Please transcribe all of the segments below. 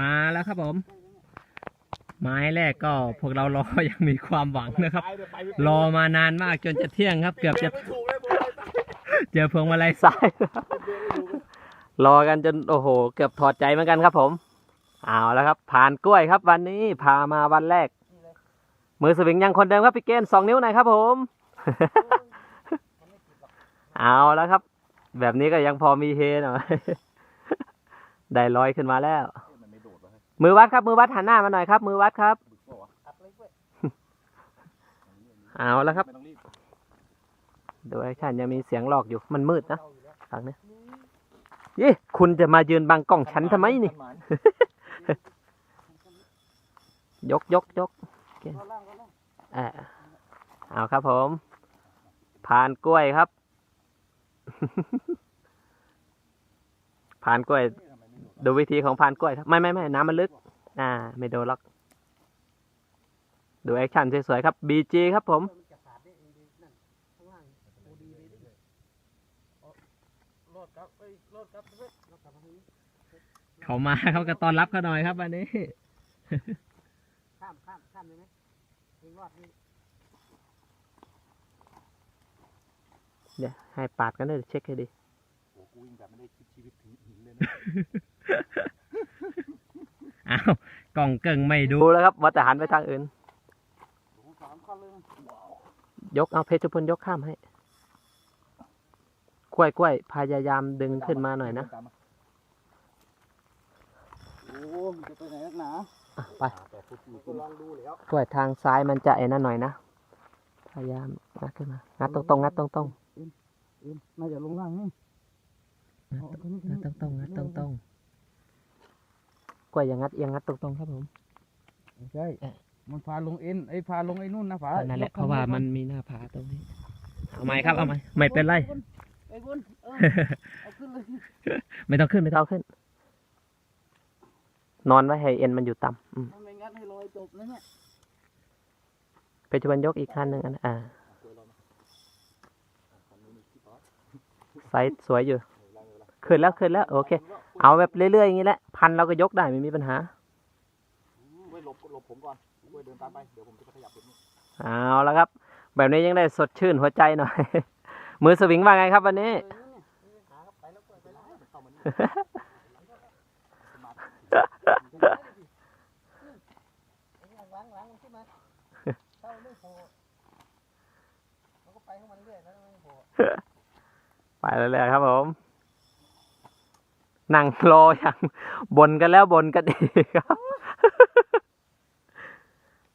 มาแล้วครับผม ไม้แรกก็พวกเรารอยังมีความหวังนะครับ รอมานานมากจนจะเที่ยงครับ เกือบจะไม่ถูกเลยผมเลยตายเจอพวงมาลัยซ้ายรอกันจนโอ้โห เกือบถอดใจเหมือนกันครับ ผมเอาแล้วครับ ผ่านกล้วยครับ วันนี้พามาวันแรก มือสวิงยังคนเดิมครับพี่เกณฑ์สองนิ้วหน่อยครับ ผมเอาแล้วครับ แบบนี้ก็ยังพอมีเฮหน่อยได้ลอยขึ้นมาแล้ว มันไม่โดดวะมือวัดครับ มือวัดหันหน้ามาหน่อยครับ มือวัดครับบึกเปล่าวะเอาแล้วครับไม่ต้องรีบดูแอคชั่นยังมีเสียงหลอกอยู่มันมืดนะฝั่งนี้ยี่คุณจะมายืนบังกล้องฉันทำไมนี่ ยกยกยกโอเคเอ่าเอาครับผม ผ่านกล้วยครับ ผ่านกล้วย ดูวิธีของผ่านกล้วยครับไม่ไม่ไม่น้ำมันลึก อ่า ไม่โดนล็อก ดูแอคชั่นสวยๆครับ BG ครับผมเขามาเขาก็ต้อนรับเขาหน่อยครับวันนี้ข้ามข้ามข้ามได้ไหมยิงรอดนี่เดี๋ยวให้ปาดกันเลยเช็คให้ดีโอ้กู วิ่งแบบไม่ได้คิดชีวิตถึงหินเลยนะ อ้าวกล่องเก่งไม่ดูแล้วครับว่าแต่หันไปทางอื่น โอ้โหสามคันเลยนะว้าวยกเอาเพชรพลยกข้ามให้กล้วยกล้วยพยายามดึงขึ้นมาหน่อยนะตามมาโอ้มันจะไปไหนนักหนาอะไปแต่พวกกูก็ลองดูแล้วกล้วยทางซ้ายมันจะไอ้นั่นหน่อยนะพยายามงัดขึ้นมางัดตรงตรงๆงัดตรงตรงเอ็มน่าจะลงล่างนี่ๆ งัดตรงงัดตรงตรงๆงัดตรงตรงๆกล้วยอย่างงัดเอียงงัดตรงตรงๆครับผมไม่ใช่มันพาลงเอ็นไอ้ยพาลงไอ้นู่นนะฝานั่นแหละยกเพราะว่ามันมีหน้าผาตรงนี้เอาไหมครับเอาไหมไม่เป็นไรไอ้บุญเออเอาขึ้นเลยไม่ต้องขึ้นไม่ต้องขึ้น นอนไว้ให้เอ็นมันอยู่ต่ำอืมทำไมงัดให้ลอยจบแล้วเนี่ยเพชรพลยกอีกขั้นหนึ่งอันนั้นอ่าไซส์สวยอยู่ ขึ้นแล้วขึ้นแล้วโอเค เอาแบบเรื่อยๆอย่างนี้แหละพันเราก็ยกได้ไม่มีปัญหาเว้ยหลบหลบผมก่อนเว้ยเดินตามไปเดี๋ยวผมจะไปขยับผมนี่เอาแล้วครับ แบบนี้ยังได้สดชื่นหัวใจหน่อย มือสวิงว่าไงครับวันนี้หลังหลังมันขึ้นมาถ้ามันไม่โผล่มันก็ไปของมันเรื่อยแล้วมันไม่โผล่ไปเรื่อยๆครับผม นั่งรออย่างบนกันแล้วบนกันอีกครับ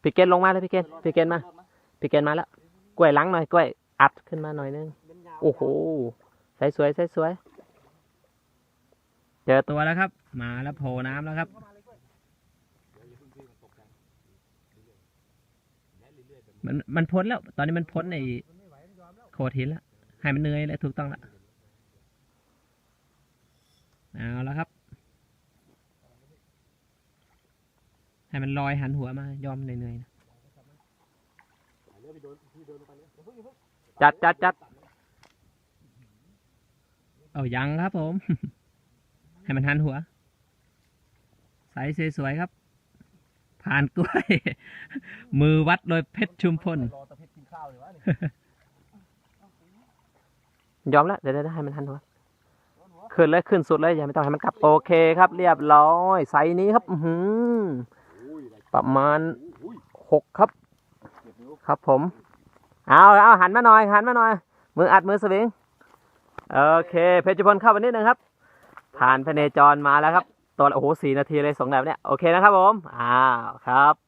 พี่เกณฑ์ลงมาเลยพี่เกณฑ์พี่เกณฑ์มาพี่เกณฑ์มาแล้วกล้วยหลังหน่อยกล้วยอัดขึ้นมาหน่อยนึงโอ้โหใสสวยใสสวยเจอตัวแล้วครับ มาแล้วโผล่น้ำแล้วครับมันมันพ้นแล้ว ตอนนี้มันพ้นในโขดหินแล้วให้มันเหนื่อยแล้วถูกต้องแล้ว เอาแล้วครับ ให้มันลอยหันหัวมายอมเหนื่อยๆนะจัดจัดจัดเอายังครับผม ให้มันหันหัว ใสสวยๆครับ ผ่านกล้วย มือวัดโดยเพชรชุมพลรอตะเพ็ดกินข้าวเลยวะนี่ยอมแล้ว เดี๋ยวได้ให้มันหันหัว ขึ้นเลยขึ้นสุดเลยอย่าไม่ต้องให้มันกลับโอเคครับ เรียบร้อยไซนี้ครับอืประมาณหกครับ ครับผม เอาเอาหันมาหน่อยหันมาหน่อย มืออัดมือสวิงโอเคเพชรพลเข้าไปนิดนึงครับ ผ่านพเนจรมาแล้วครับตัวโอ้โหสี่นาทีเลยสองแบบเนี้ยโอเคนะครับผมอ้าวครับ